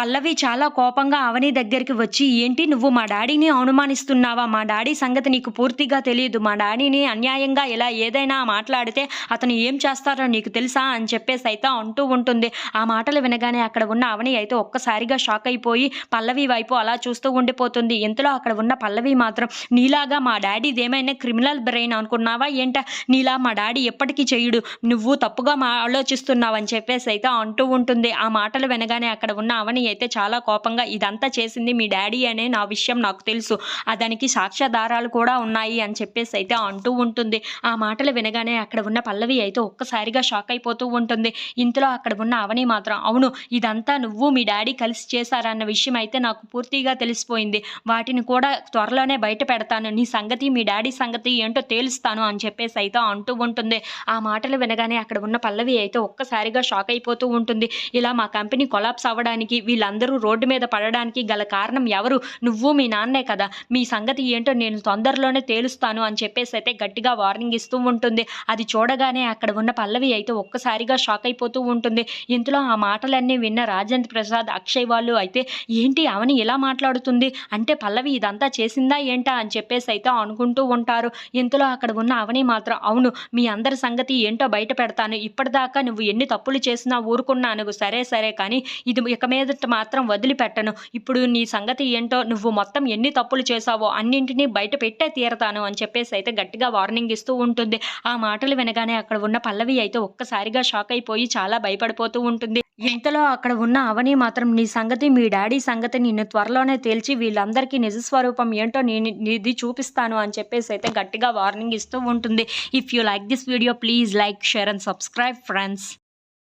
పల్లవి చాలా కోపంగా అవని దగ్గరికి వచ్చి ఏంటి నువ్వు మా డాడీని అనుమానిస్తున్నావా? మా డాడీ సంగతి నీకు పూర్తిగా తెలియదు మా డాడీని అన్యాయంగా ఇలా ఏదైనా మాట్లాడితే అతను ఏం చేస్తారో నీకు తెలుసా? అని చెప్పేసి అయితే అంటూ ఉంటుంది. ఆ మాటలు వినగానే అక్కడ ఉన్న అవని అయితే ఒక్కసారిగా షాక్ అయిపోయి పల్లవి వైపు అలా చూస్తూ ఉండిపోతుంది. ఇంతలో అక్కడ ఉన్న పల్లవి మాత్రం నీలాగా మా డాడీది ఏమైనా క్రిమినల్ బ్రెయిన్ అనుకున్నావా? ఏంట? నీలా మా డాడీ ఎప్పటికీ చేయడు నువ్వు తప్పుగా మా ఆలోచిస్తున్నావు అని చెప్పేసి అయితే అంటూ ఉంటుంది. ఆ మాటలు వినగానే అక్కడ ఉన్న అవని అయితే చాలా కోపంగా ఇదంతా చేసింది మీ డాడీ అనే నా విషయం నాకు తెలుసు. అదానికి దానికి సాక్ష్యాధారాలు కూడా ఉన్నాయి అని చెప్పేసి అయితే అంటూ ఉంటుంది. ఆ మాటలు వినగానే అక్కడ ఉన్న పల్లవి అయితే ఒక్కసారిగా షాక్ అయిపోతూ ఉంటుంది. ఇంతలో అక్కడ ఉన్న అవని మాత్రం అవును ఇదంతా నువ్వు మీ డాడీ కలిసి చేశారన్న విషయం అయితే నాకు పూర్తిగా తెలిసిపోయింది. వాటిని కూడా త్వరలోనే బయట పెడతాను. నీ సంగతి మీ డాడీ సంగతి ఏంటో తేలుస్తాను అని చెప్పేసి అయితే అంటూ ఉంటుంది. ఆ మాటలు వినగానే అక్కడ ఉన్న పల్లవి అయితే ఒక్కసారిగా షాక్ అయిపోతూ ఉంటుంది. ఇలా మా కంపెనీ కొలాప్స్ అవ్వడానికి వీళ్ళందరూ రోడ్డు మీద పడడానికి గల కారణం ఎవరు? నువ్వు మీ నాన్నే కదా. మీ సంగతి ఏంటో నేను తొందరలోనే తేలుస్తాను అని చెప్పేసి అయితే గట్టిగా వార్నింగ్ ఇస్తూ ఉంటుంది. అది చూడగానే అక్కడ ఉన్న పల్లవి అయితే ఒక్కసారిగా షాక్ అయిపోతూ ఉంటుంది. ఇంతలో ఆ మాటలన్నీ విన్న రాజేంద్ర ప్రసాద్ అక్షయ్ వాళ్ళు అయితే ఏంటి అవని ఇలా మాట్లాడుతుంది? అంటే పల్లవి ఇదంతా చేసిందా ఏంటా? అని చెప్పేసి అయితే అనుకుంటూ ఉంటారు. ఇంతలో అక్కడ ఉన్న అవని మాత్రం అవును మీ అందరి సంగతి ఏంటో బయట పెడతాను. ఇప్పటిదాకా నువ్వు ఎన్ని తప్పులు చేసినా ఊరుకున్నాను సరే సరే కానీ ఇది ఇక మీద మీదట మాత్రం వదిలిపెట్టను. ఇప్పుడు నీ సంగతి ఏంటో నువ్వు మొత్తం ఎన్ని తప్పులు చేసావో అన్నింటినీ బయట పెట్టే తీరతాను అని చెప్పేసి అయితే గట్టిగా వార్నింగ్ ఇస్తూ ఉంటుంది. ఆ మాటలు వినగానే అక్కడ ఉన్న పల్లవి అయితే ఒక్కసారిగా షాక్ అయిపోయి చాలా భయపడిపోతూ ఉంటుంది. ఇంతలో అక్కడ ఉన్న అవని మాత్రం నీ సంగతి మీ డాడీ సంగతి నిన్ను త్వరలోనే తేల్చి వీళ్ళందరికీ నిజస్వరూపం ఏంటో నేను ఇది చూపిస్తాను అని చెప్పేసి అయితే గట్టిగా వార్నింగ్ ఇస్తూ ఉంటుంది. If you like this video please like share and subscribe friends